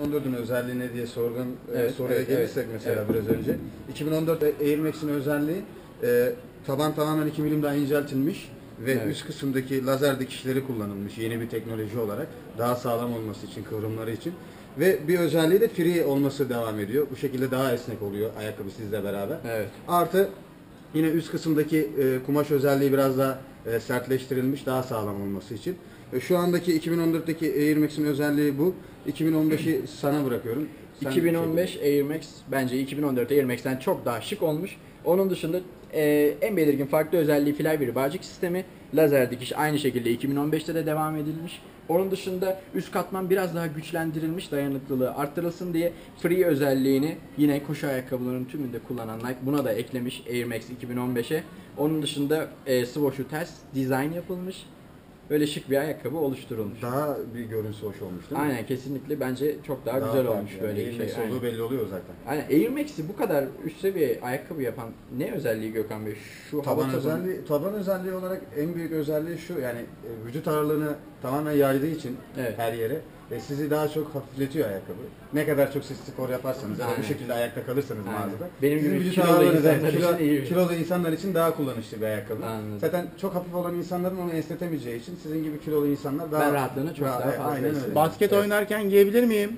2014'ün özelliği ne diye sorgun e, Evet, soruya evet, gelirsek evet, mesela evet. biraz önce. 2014 Air Max'in özelliği e, taban tamamen 2 milim daha inceltilmiş ve Evet. üst kısımdaki lazer dikişleri kullanılmış yeni bir teknoloji olarak daha sağlam olması için kıvrımları için ve bir özelliği de free olması devam ediyor. Bu şekilde daha esnek oluyor ayakkabı sizle beraber. Evet. Artı yine üst kısımdaki e, kumaş özelliği biraz daha e, sertleştirilmiş daha sağlam olması için. E, şu andaki 2014'teki Air Max'in özelliği bu. 2015'i sana bırakıyorum. Sen 2015 Air Max bence 2014 Air Max'ten çok daha şık olmuş. Onun dışında e, en belirgin farklı özelliği Flywheel bağcık sistemi. Lazer dikiş aynı şekilde 2015'te de devam edilmiş. Onun dışında üst katman biraz daha güçlendirilmiş dayanıklılığı arttırılsın diye free özelliğini yine koşu ayakkabılarının tümünde kullanan Nike buna da eklemiş Air Max 2015'e. Onun dışında e, swoosh'u ters dizayn yapılmış. Böyle şık bir ayakkabı oluşturulmuş. daha bir görüntüsü hoş olmuş değil mi? Aynen kesinlikle bence çok daha, güzel farklı olmuş yani. böyle bir Air şey. Aynen. olduğu belli oluyor zaten. Aynen Air Max'i bu kadar üst seviye ayakkabı yapan ne özelliği Gökhan Bey? Şu Taban hava tabanı- özelliği, taban özelliği olarak en büyük özelliği şu yani e, vücut ağırlığını tamamen yaydığı için Evet. her yere e, sizi daha çok hafifletiyor ayakkabı. Ne kadar çok siz spor yaparsanız ya da bu Aynen. şekilde ayakta kalırsanız Aynen. mağazada. Benim sizin gibi vücut kilolu ağırlığınıza- insanlar kilo- için iyi. Kilolu insanlar için daha kullanışlı bir ayakkabı. Anladım. Zaten çok hafif olan insanların onu esnetemeyeceği için sizin gibi kilolu insanlar daha Ben rahatlığını çok daha fazla aynen öyle. hissediyorum. Basket Evet. oynarken giyebilir miyim?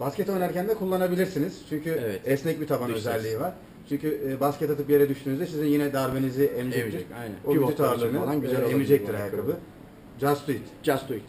Basket oynarken de kullanabilirsiniz. Çünkü Evet. esnek bir taban ses. özelliği var. Çünkü e, basket atıp yere düştüğünüzde sizin yine darbenizi emecektir. Emecek, aynen. O vücut Pivotlar için ağırlığını falan güzel e, olabilir emecektir ayakkabı. Just do it. Just do it.